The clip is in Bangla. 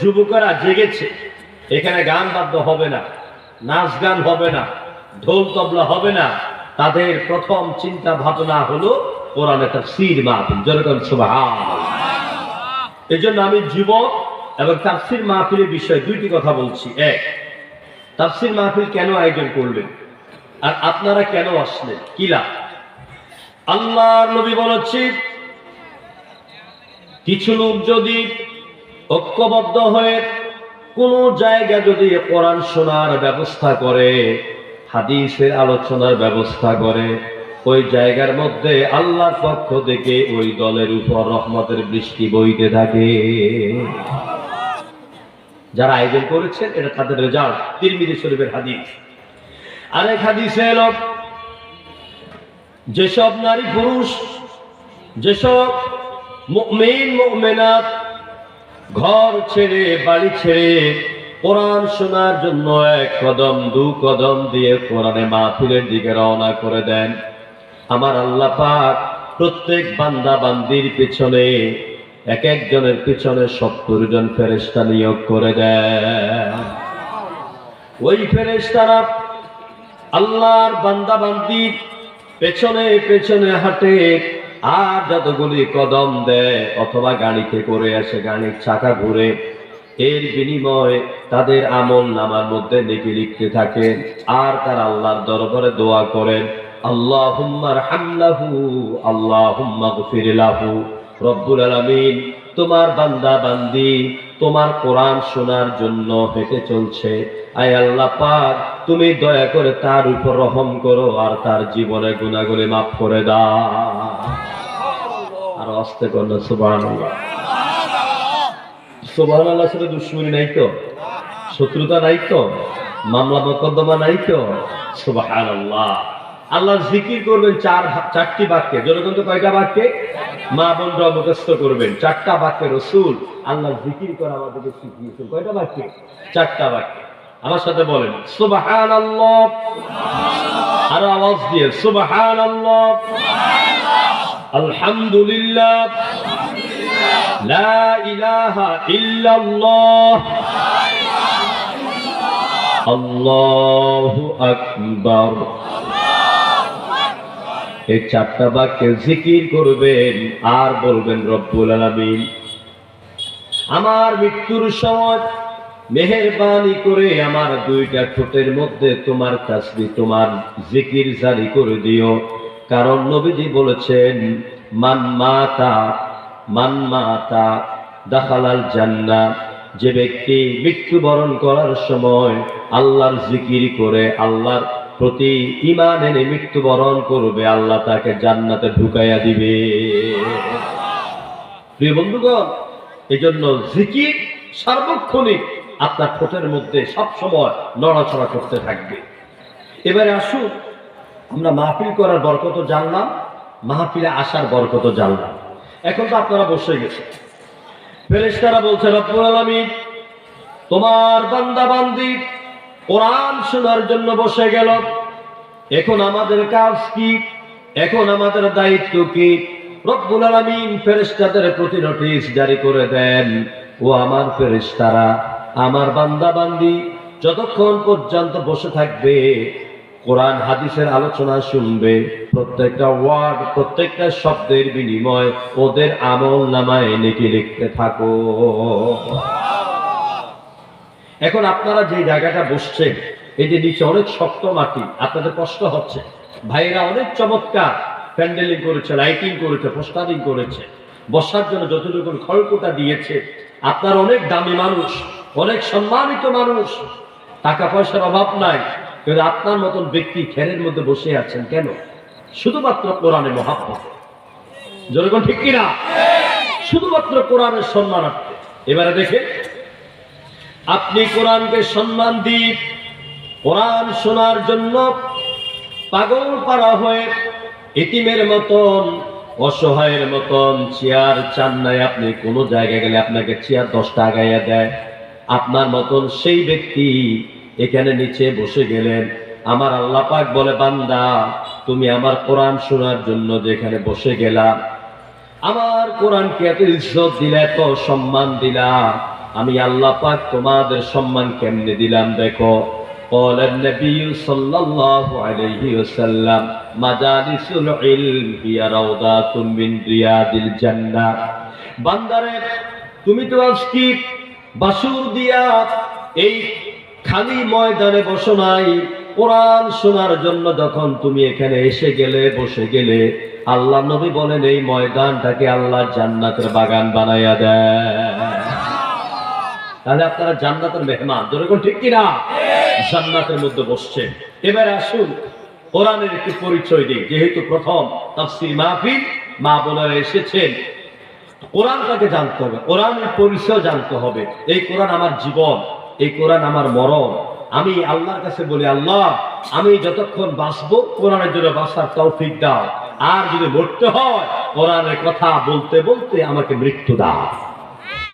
যুবকেরা জেগেছে। এখানে গান বাদ্য হবে না, নাচ গান হবে না, ঢোল তবলা হবে না। তাদের প্রথম চিন্তা ভাবনা হলো, কোরআনে তার সির মাহফিল। যেরকম এই জন্য আমি যুবক এবং তাফসির মাহফিলের বিষয়ে দুইটি কথা বলছি। এক, তাফসির মাহফিল কেন আয়োজন করলেন? আর আপনারা কেন আসলেন? কি লাভ? আল্লাহর নবী বলেছেন, কিছু লোক যদি ঐক্যবদ্ধ হয়ে কোন জায়গা যদি কোরআন শোনার ব্যবস্থা করে, হাদিসের আলোচনার ব্যবস্থা করে, ওই জায়গার মধ্যে আল্লাহর পক্ষ থেকে ওই দলের উপর রহমতের বৃষ্টি বইতে থাকে। যারা আয়োজন করেছেন, এটা তাদের রেজাল্ট। তিরমিদি শরীফের হাদিস। আরেক হাদিসে এলো, যেসব নারী পুরুষ, যেসব মুমিন, মুমিনাত ঘর ছেড়ে, বাড়ি ছেড়ে কোরআন শোনার জন্য এক কদম, দু কদম দিয়ে কোরআনে মাহফিলের দিকে রওনা করে দেন। আমার আল্লাহ পাক প্রত্যেক বান্দা বান্দির পিছনে, এক একজনের পিছনে সত্তর জন ফেরেস্তা নিয়োগ করে দেন। ওই ফেরেস্তারা আল্লাহর বান্দা বান্দির পেছনে পেছনে হাঁটে আর যতগুলি কদম দেয়, অথবা গাড়িতে করে আসে, গাড়ির চাকা ঘুরে, এর বিনিময়ে তাদের আমল নামার মধ্যে নেকি লিখতে থাকেন আর তার আল্লাহর দরবারে দোয়া করেন আল্লাহ হুম্মার হামলাহু আল্লাহ হুম্মা রব্বুল আলামিন তোমার বান্দা বান্দি তোমার কোরআন শোনার জন্য হেঁটে চলছে। আয় আল্লাহ পাক তুমি দয়া করে তার উপর রহম করো আর তার জীবনে গুণাগুলি মাফ করে দাও। আর আস্তে করল সুবাহ সুবাহ আল্লাহ সাথে দুশ্মনী নাই তো? শত্রুতা নাই তো? মামলা মোকদ্দমা নাই তো? সুবাহ আল্লাহ আল্লাহ জিকির করবেন চার চারটি বাক্যে। যেরকম তো কয়টা বাক্যে? মা বোনরা মুখস্থ করবেন। চারটা বাক্যে রসুল আল্লাহ জিকির করে আমাদেরকে শিখিয়েছেন। কয়টা বাক্যে? চারটা বাক্যে। আমার সাথে বলেন সুবাহান আরও আওয়াজ দিয়ে সুবাহান আলহামদুলিল্লাহ। লা ইলাহা আল্লাহু আকবার। এই চারটা বাক্যে জিকির করবেন আর বলবেন রব্বুল আলামিন। আমার মৃত্যুর সময় মেহেরবানি করে আমার দুইটা ঠোঁটের মধ্যে তোমার কাছে তোমার জিকির জারি করে দিও। কারণ নবীজি বলেছেন, মান মাতা মান মাতা দাখালাল জান্না যে ব্যক্তি মৃত্যুবরণ করার সময় আল্লাহর জিকির করে, আল্লাহর প্রতি ইমান এনে মৃত্যুবরণ করবে, আল্লাহ তাকে জান্নাতে ঢুকাইয়া দিবে। প্রিয় বন্ধুগণ জন্য জিকির সার্বক্ষণিক আপনার ঠোঁটের মধ্যে সব সময় নড়াচড়া করতে থাকবে। এবারে আসুন, আমরা মাহফিল করার বরকত জানলাম, মাহফিলে আসার বরকত জানলাম। এখন তো আপনারা বসে গেছে ফেরেশতারা বলছে, রব্বুল আলামিন, তোমার বান্দা বান্দি কোরআন শোনার জন্য বসে গেল। এখন আমাদের কাজ কি? এখন আমাদের দায়িত্ব কি? রব্বুল আলামিন ফেরেশতাদের প্রতি নোটিশ জারি করে দেন, ও আমার ফেরেশতারা, আমার বান্দা বান্দি যতক্ষণ পর্যন্ত বসে থাকবে, কোরআন, হাদিসের আলোচনা শুনবে, প্রত্যেকটা ওয়ার্ড, প্রত্যেকটা শব্দের বিনিময় ওদের আমল নামায় নেকি লিখতে থাকো। এখন আপনারা যে জায়গাটা বসছেন এই যে নিচে অনেক শক্ত মাটি আপনাদের কষ্ট হচ্ছে। ভাইরা অনেক চমৎকার প্যান্ডেলিং করেছে লাইটিং করেছে পোস্টারিং করেছে। বসার জন্য যতটুকু খড়কুটা দিয়েছে আপনার অনেক দামি মানুষ অনেক সম্মানিত মানুষ। টাকা পয়সার অভাব নাই কিন্তু আপনার মতন ব্যক্তি খেরের মধ্যে বসে আছেন কেন? শুধুমাত্র কোরআনে মহাব্বত। জনগণ ঠিক কিনা? শুধুমাত্র কোরআনের সম্মানার্থে এবারে দেখে আপনি কোরআনকে সম্মান দিন কোরআন শোনার জন্য পাগল পাড়া হয়ে ইতিমের মতন, অসহায়ের মতন চেয়ার চান নাই আপনি। কোনো জায়গায় গেলে আপনাকে চেয়ার দশটা আগাইয়া দেয়। আপনার মতন সেই ব্যক্তি এখানে নিচে বসে গেলেন। আমার আল্লাহ পাক বলে, বান্দা, তুমি আমার কোরআন শোনার জন্য যেখানে বসে গেলা, আমার কোরআনকে এত ইজ্জত দিলা, এত সম্মান দিলা। আমি আল্লাহ পাক তোমাদের সম্মান কেমনে দিলাম দেখো قال النبي صلى الله عليه وسلم مجالس العلم هي روضات من رياض الجنة বান্দারে তুমি তো আজকে বাসুর দিয়া এই খালি ময়দানে বসো নাই কোরআন শোনার জন্য যখন তুমি এখানে এসে গেলে বসে গেলে আল্লাহ নবী বলেন এই ময়দানটাকে আল্লাহ জান্নাতের বাগান বানাইয়া দেয় তাহলে আপনারা জান্নাতের মেহমান। যেরকম ঠিক কিনা? জান্নাতের মধ্যে বসছে। এবারে আসুন, কোরআনের একটি পরিচয় দিই। যেহেতু প্রথম তাফসির মাহফিল, মা বোনেরা এসেছেন। কোরআনটাকে জানতে হবে, কোরআনের পরিচয় জানতে হবে। এই কোরআন আমার জীবন, এই কোরআন আমার মরণ। আমি আল্লাহর কাছে বলি, আল্লাহ, আমি যতক্ষণ বাঁচবো, কোরআনের জন্য বাঁচার তৌফিক দাও। আর যদি মরতে হয়, কোরআনের কথা বলতে বলতে আমাকে মৃত্যু দাও।